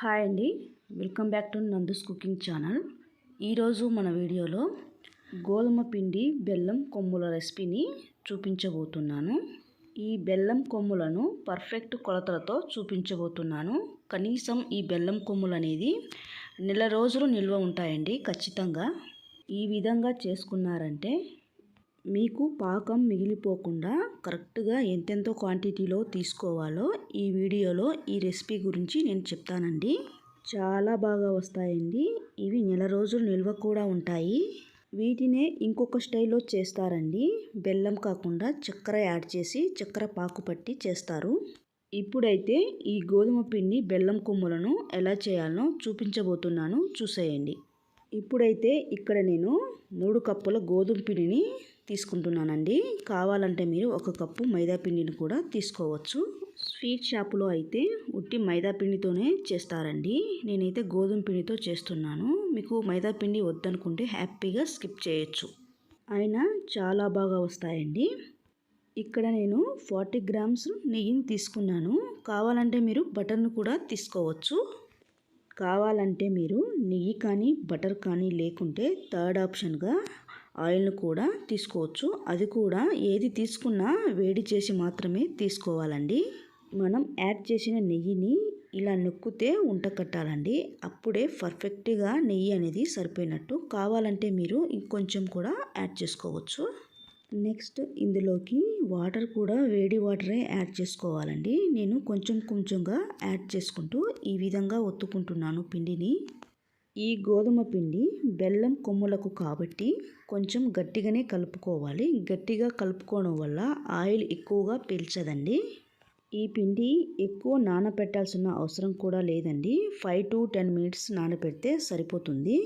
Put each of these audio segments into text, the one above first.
Hi అండి. Welcome back to Nandu's cooking channel. ఈరోజు మన వీడియోలో గోధుమ పిండి బెల్లం కొమ్ముల రెసిపీని చూపించబోతున్నాను. ఈ బెల్లం కొమ్ములను పర్ఫెక్ట్ కొలతలతో చూపించబోతున్నాను. కనీసం ఈ బెల్లం కొమ్ములు అనేది నెల రోజులు నిల్వ ఉంటాయండి ఖచ్చితంగా. ఈ విధంగా చేసుకున్నారంటే మీకు పాకం మిగిలిపోకుండా కరెక్ట్గా ఎంతెంత క్వాంటిటీలో తీసుకోవాలో ఈ వీడియోలో ఈ రెసిపీ గురించి నేను చెప్తానండి. చాలా బాగా వస్తాయండి. ఇవి నెల రోజులు నిల్వ కూడా ఉంటాయి. వీటినే ఇంకొక స్టైల్లో చేస్తారండి. బెల్లం కాకుండా చక్కెర యాడ్ చేసి చక్కెర పాకు పట్టి చేస్తారు. ఇప్పుడైతే ఈ గోధుమ పిండి బెల్లం కొమ్ములను ఎలా చేయాలో చూపించబోతున్నాను. చూసేయండి. ఇప్పుడైతే ఇక్కడ నేను మూడు కప్పుల గోధుమ పిండిని తీసుకుంటున్నానండి. కావాలంటే మీరు ఒక కప్పు మైదాపిండిని కూడా తీసుకోవచ్చు. స్వీట్ షాపులో అయితే ఉట్టి మైదాపిండితోనే చేస్తారండి. నేనైతే గోధుమ పిండితో చేస్తున్నాను. మీకు మైదాపిండి వద్దనుకుంటే హ్యాపీగా స్కిప్ చేయొచ్చు. అయినా చాలా బాగా వస్తాయండి. ఇక్కడ నేను ఫార్టీ గ్రామ్స్ నెయ్యిని తీసుకున్నాను. కావాలంటే మీరు బటర్ను కూడా తీసుకోవచ్చు. కావాలంటే మీరు నెయ్యి కానీ బటర్ కానీ లేకుంటే థర్డ్ ఆప్షన్గా ఆయిల్ను కూడా తీసుకోవచ్చు. అది కూడా ఏది తీసుకున్నా వేడి చేసి మాత్రమే తీసుకోవాలండి. మనం యాడ్ చేసిన నెయ్యిని ఇలా నొక్కితే ఉంట కట్టాలండి. అప్పుడే పర్ఫెక్ట్గా నెయ్యి అనేది సరిపోయినట్టు. కావాలంటే మీరు ఇంకొంచెం కూడా యాడ్ చేసుకోవచ్చు. నెక్స్ట్ ఇందులోకి వాటర్ కూడా వేడి వాటరే యాడ్ చేసుకోవాలండి. నేను కొంచెం కొంచెంగా యాడ్ చేసుకుంటూ ఈ విధంగా ఒత్తుకుంటున్నాను పిండిని. ఈ గోధుమ పిండి బెల్లం కొమ్ములకు కాబట్టి కొంచెం గట్టిగానే కలుపుకోవాలి. గట్టిగా కలుపుకోవడం వల్ల ఆయిల్ ఎక్కువగా పీల్చదండి. ఈ పిండి ఎక్కువ నానబెట్టాల్సిన అవసరం కూడా లేదండి. ఫైవ్ టు టెన్ మినిట్స్ నానబెడితే సరిపోతుంది.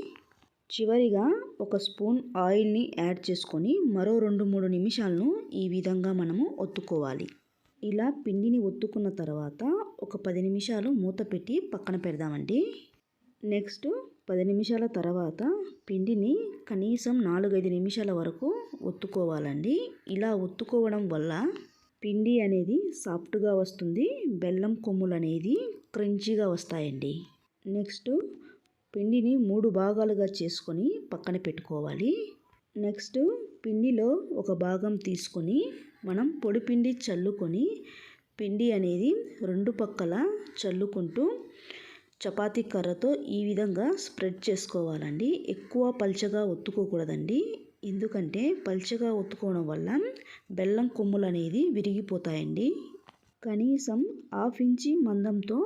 చివరిగా ఒక స్పూన్ ఆయిల్ని యాడ్ చేసుకొని మరో రెండు మూడు నిమిషాలను ఈ విధంగా మనము ఒత్తుకోవాలి. ఇలా పిండిని ఒత్తుకున్న తర్వాత ఒక పది నిమిషాలు మూత పెట్టి పక్కన పెడదామండి. నెక్స్ట్ పది నిమిషాల తర్వాత పిండిని కనీసం నాలుగైదు నిమిషాల వరకు ఒత్తుకోవాలండి. ఇలా ఒత్తుకోవడం వల్ల పిండి అనేది సాఫ్ట్గా వస్తుంది బెల్లం కొమ్ములు అనేది క్రంచీగా వస్తాయండి. నెక్స్ట్ పిండిని మూడు భాగాలుగా చేసుకొని పక్కన పెట్టుకోవాలి. నెక్స్ట్ పిండిలో ఒక భాగం తీసుకొని మనం పొడి పిండి చల్లుకొని పిండి అనేది రెండు పక్కల చల్లుకుంటూ చపాతీ కర్రతో ఈ విధంగా స్ప్రెడ్ చేసుకోవాలండి. ఎక్కువ పల్చగా ఒత్తుకోకూడదండి. ఎందుకంటే పల్చగా ఒత్తుకోవడం వల్ల బెల్లం కొమ్ములు అనేది విరిగిపోతాయండి. కనీసం హాఫ్ ఇంచి మందంతో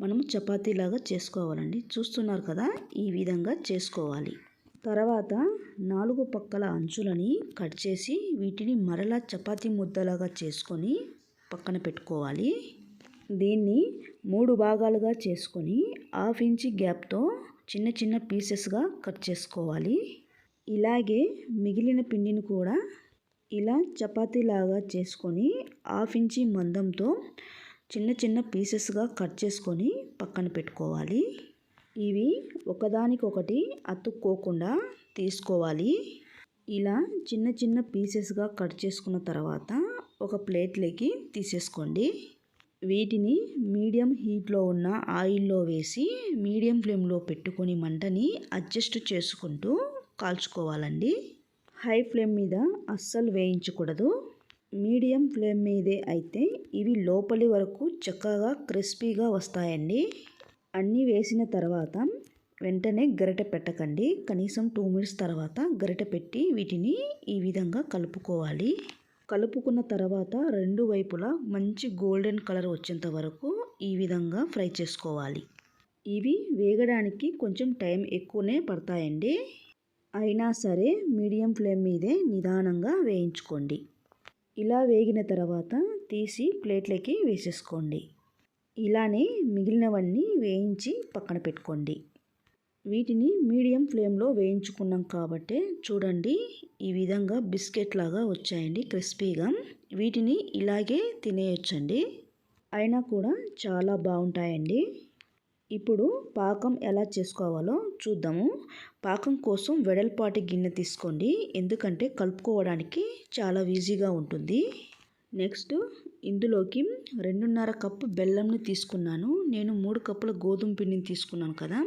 మనం చపాతీలాగా చేసుకోవాలండి. చూస్తున్నారు కదా ఈ విధంగా చేసుకోవాలి. తర్వాత నాలుగు పక్కల అంచులని కట్ చేసి వీటిని మరలా చపాతీ ముద్దలాగా చేసుకొని పక్కన పెట్టుకోవాలి. దీన్ని మూడు భాగాలుగా చేసుకొని హాఫ్ ఇంచి గ్యాప్తో చిన్న చిన్న పీసెస్గా కట్ చేసుకోవాలి. ఇలాగే మిగిలిన పిండిని కూడా ఇలా చపాతీలాగా చేసుకొని హాఫ్ ఇంచి మందంతో చిన్న చిన్న పీసెస్గా కట్ చేసుకొని పక్కన పెట్టుకోవాలి. ఇవి ఒకదానికొకటి అతుక్కోకుండా తీసుకోవాలి. ఇలా చిన్న చిన్న పీసెస్గా కట్ చేసుకున్న తర్వాత ఒక ప్లేట్లోకి తీసేసుకోండి. వీటిని మీడియం హీట్లో ఉన్న ఆయిల్లో వేసి మీడియం ఫ్లేమ్లో పెట్టుకొని మంటని అడ్జస్ట్ చేసుకుంటూ కాల్చుకోవాలండి. హై ఫ్లేమ్ మీద అస్సలు వేయించకూడదు. మీడియం ఫ్లేమ్ మీదే అయితే ఇవి లోపలి వరకు చక్కగా క్రిస్పీగా వస్తాయండి. అన్నీ వేసిన తర్వాత వెంటనే గరిటె పెట్టకండి. కనీసం టూ మినిట్స్ తర్వాత గరిటె పెట్టి వీటిని ఈ విధంగా కలుపుకోవాలి. కలుపుకున్న తర్వాత రెండు వైపులా మంచి గోల్డెన్ కలర్ వచ్చేంత వరకు ఈ విధంగా ఫ్రై చేసుకోవాలి. ఇవి వేగడానికి కొంచెం టైం ఎక్కువనే పడతాయండి. అయినా సరే మీడియం ఫ్లేమ్ మీదే నిదానంగా వేయించుకోండి. ఇలా వేగిన తర్వాత తీసి ప్లేట్లకి వేసేసుకోండి. ఇలానే మిగిలినవన్నీ వేయించి పక్కన పెట్టుకోండి. వీటిని మీడియం ఫ్లేమ్లో వేయించుకున్నాం కాబట్టి చూడండి ఈ విధంగా బిస్కెట్ లాగా వచ్చాయండి క్రిస్పీగా. వీటిని ఇలాగే తినేయొచ్చండి. అయినా కూడా చాలా బాగుంటాయండి. ఇప్పుడు పాకం ఎలా చేసుకోవాలో చూద్దాము. పాకం కోసం వెడల్పాటి గిన్నె తీసుకోండి ఎందుకంటే కలుపుకోవడానికి చాలా ఈజీగా ఉంటుంది. నెక్స్ట్ ఇందులోకి రెండున్నర కప్పు బెల్లంని తీసుకున్నాను. నేను మూడు కప్పుల గోధుమ పిండిని తీసుకున్నాను కదా.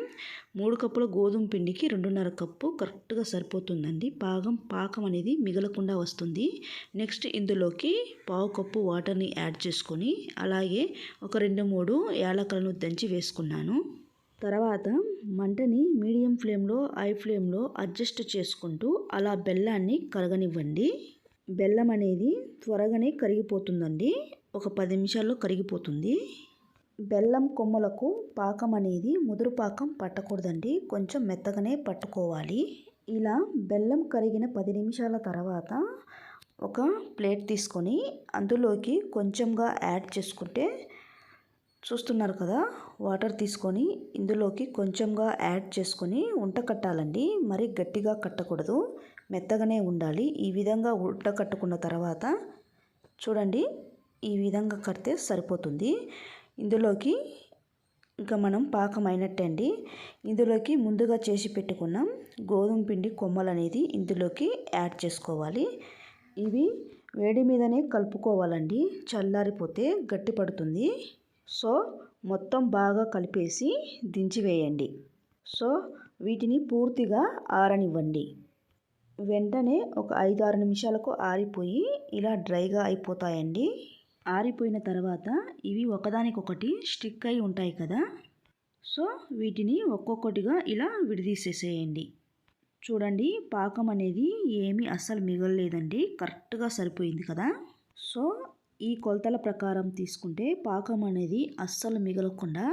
మూడు కప్పుల గోధుమ పిండికి రెండున్నర కప్పు కరెక్ట్గా సరిపోతుందండి. పాకం పాకం అనేది మిగలకుండా వస్తుంది. నెక్స్ట్ ఇందులోకి పావు కప్పు వాటర్ని యాడ్ చేసుకొని అలాగే ఒక రెండు మూడు యాలకలను దంచి వేసుకున్నాను. తర్వాత మంటని మీడియం ఫ్లేమ్లో హై ఫ్లేమ్లో అడ్జస్ట్ చేసుకుంటూ అలా బెల్లాన్ని కరగనివ్వండి బెల్లం అనేది త్వరగానే కరిగిపోతుందండి. ఒక పది నిమిషాల్లో కరిగిపోతుంది. బెల్లం కొమ్మలకు పాకం అనేది ముదురు పాకం పట్టకూడదండి. కొంచెం మెత్తగానే పట్టుకోవాలి. ఇలా బెల్లం కరిగిన పది నిమిషాల తర్వాత ఒక ప్లేట్ తీసుకొని అందులోకి కొంచెంగా యాడ్ చేసుకుంటే చూస్తున్నారు కదా వాటర్ తీసుకొని ఇందులోకి కొంచెంగా యాడ్ చేసుకొని ఉంట కట్టాలండి. మరి గట్టిగా కట్టకూడదు. మెత్తగానే ఉండాలి. ఈ విధంగా ఉంట కట్టుకున్న తర్వాత చూడండి ఈ విధంగా కడితే సరిపోతుంది. ఇందులోకి ఇంకా మనం పాకం అయినట్టే అండి. ఇందులోకి ముందుగా చేసి పెట్టుకున్న గోధుమ పిండి కొమ్మలు అనేది ఇందులోకి యాడ్ చేసుకోవాలి. ఇవి వేడి మీదనే కలుపుకోవాలండి. చల్లారిపోతే గట్టి పడుతుంది సో మొత్తం బాగా కలిపేసి దించివేయండి సో వీటిని పూర్తిగా ఆరనివ్వండి. వెంటనే ఒక ఐదు ఆరు నిమిషాలకు ఆరిపోయి ఇలా డ్రైగా అయిపోతాయండి. ఆరిపోయిన తర్వాత ఇవి ఒకదానికొకటి స్టిక్ అయి ఉంటాయి కదా. సో వీటిని ఒక్కొక్కటిగా ఇలా విడదీసేసేయండి. చూడండి పాకం అనేది ఏమీ అస్సలు మిగలలేదండి. కరెక్ట్గా సరిపోయింది కదా. సో ఈ కొలతల ప్రకారం తీసుకుంటే పాకం అనేది అస్సలు మిగలకుండా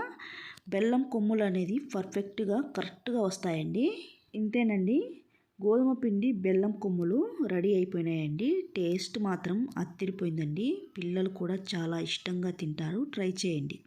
బెల్లం కొమ్ములు అనేది పర్ఫెక్ట్గా కరెక్ట్గా వస్తాయండి. ఇంతేనండి. గోధుమ పిండి బెల్లం కొమ్ములు రెడీ అయిపోయినాయండి. టేస్ట్ మాత్రం అత్తిరిపోయిందండి. పిల్లలు కూడా చాలా ఇష్టంగా తింటారు. ట్రై చేయండి.